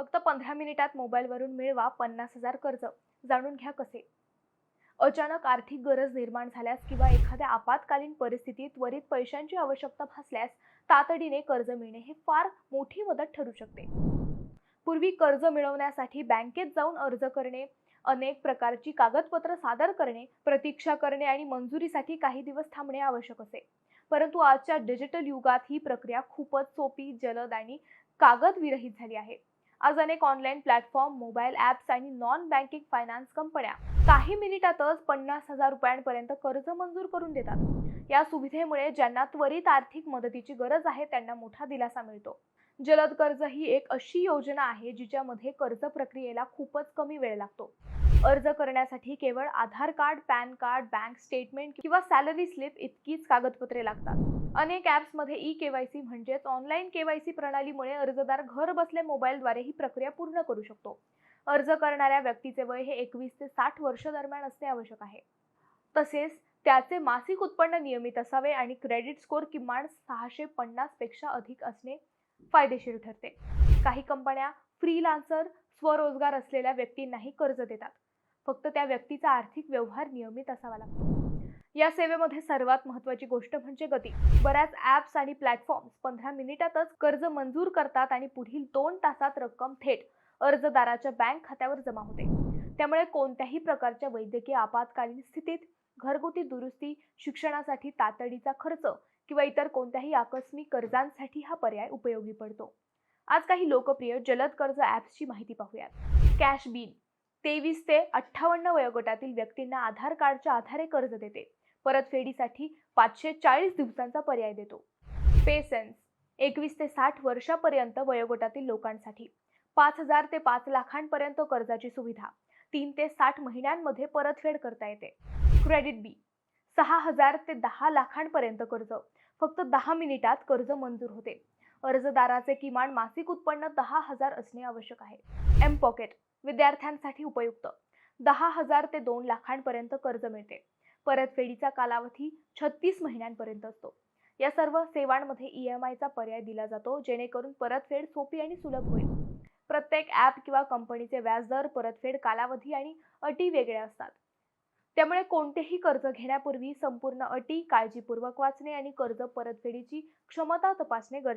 फक्त पंधरा मिनिटात मोबाईलवरून मिळवा पन्नास हजार कर्ज. जाणून घ्या कसे? अचानक आर्थिक गरज निर्माण झाल्यास किंवा एखाद्या आपत्कालीन परिस्थितीत त्वरित पैशांची आवश्यकता भासल्यास तातडीने कर्ज मिळणे हे फार मोठी मदत ठरू शकते. पूर्वी कर्ज मिळवण्यासाठी बँकेत जाऊन अर्ज करणे अनेक प्रकारची कागदपत्र सादर करणे प्रतीक्षा करणे आणि मंजुरीसाठी काही दिवस थांबणे आवश्यक असे. परंतु आजच्या डिजिटल युगात ही प्रक्रिया खूपच सोपी जलद आणि कागद विरहित झाली आहे. आज अनेक ऑनलाईन प्लॅटफॉर्म मोबाईल ॲप्स आणि नॉन बँकिंग फायनान्स कंपन्या काही मिनिटातच पन्नास हजार रुपयांपर्यंत कर्ज मंजूर करून देतात. या सुविधेमुळे ज्यांना त्वरित आर्थिक मदतीची गरज आहे त्यांना मोठा दिलासा मिळतो. जलद कर्ज ही एक अशी योजना आहे जिच्यामध्ये कर्ज प्रक्रियेला खूपच कमी वेळ लागतो. अर्ज करण्यासाठी केवळ Aadhaar card pan card bank statement किंवा सॅलरी स्लिप इतकीच कागदपत्रे लागतात. अनेक ॲप्समध्ये ई केवायसी म्हणजेच ऑनलाईन केवायसी प्रणालीमुळे अर्जदार घर बसल्या मोबाईलद्वारे ही प्रक्रिया पूर्ण करू शकतो. अर्ज करणाऱ्या व्यक्तीचे वय हे एकवीस ते साठ वर्ष दरम्यान असणे आवश्यक आहे. तसेच त्याचे मासिक उत्पन्न नियमित असावे आणि क्रेडिट स्कोअर किमान सहाशे पन्नासपेक्षा अधिक असणे फायदेशीर ठरते. काही कंपन्या फ्रीलान्सर स्वरोजगार असलेल्या व्यक्तींनाही कर्ज देतात. फक्त त्या व्यक्तीचा आर्थिक व्यवहार नियमित असावा लागतो. या सेवेमध्ये सर्वात महत्त्वाची गोष्ट म्हणजे गती. बऱ्याच ॲप्स आणि प्लॅटफॉर्म्स पंधरा मिनिटातच कर्ज मंजूर करतात आणि पुढील दोन तासात रक्कम थेट अर्जदाराच्या बँक खात्यावर जमा होते. त्यामुळे कोणत्याही प्रकारच्या वैद्यकीय आपत्कालीन स्थितीत घरगुती दुरुस्ती शिक्षणासाठी तातडीचा खर्च किंवा इतर कोणत्याही आकस्मिक कर्जांसाठी हा पर्याय उपयोगी पडतो. आज काही लोकप्रिय जलद कर्ज ॲप्सची माहिती पाहूयात. कॅश बिल तेवीस ते अठ्ठावन्न वयोगटातील व्यक्तींना आधार कार्डच्या आधारे कर्ज देते. परतफेडीसाठी पाचशे चाळीस दिवसांचा पर्याय देतो. पेसेन्स एकवीस ते साठ वर्षापर्यंत वयोगटातील लोकांसाठी. पाच हजार ते पाच लाखांपर्यंत कर्जाची सुविधा. तीन ते साठ महिन्यांमध्ये परतफेड करता येते. क्रेडिट बी सहा हजार ते दहा लाखांपर्यंत कर्ज. फक्त दहा मिनिटात कर्ज मंजूर होते. अर्जदाराचे किमान मासिक उत्पन्न दहा हजार असणे आवश्यक आहे. एम पॉकेट विद्यार्थ्यांसाठी उपयुक्त. दहा हजार ते दोन लाखांपर्यंत कर्ज मिळते. परतफेडीचा कालावधी छत्तीस महिन्यांपर्यंत असतो. या सर्व सेवांमध्ये ई एम आयचा पर्याय दिला जातो जेणेकरून परतफेड सोपी आणि सुलभ होईल. प्रत्येक ॲप किंवा कंपनीचे व्याजदर परतफेड कालावधी आणि अटी वेगळ्या असतात. त्यामुळे कोणतेही कर्ज घेण्यापूर्वी संपूर्ण अटी काळजीपूर्वक वाचणे आणि कर्ज परतफेडीची क्षमता तपासणे गरजेचे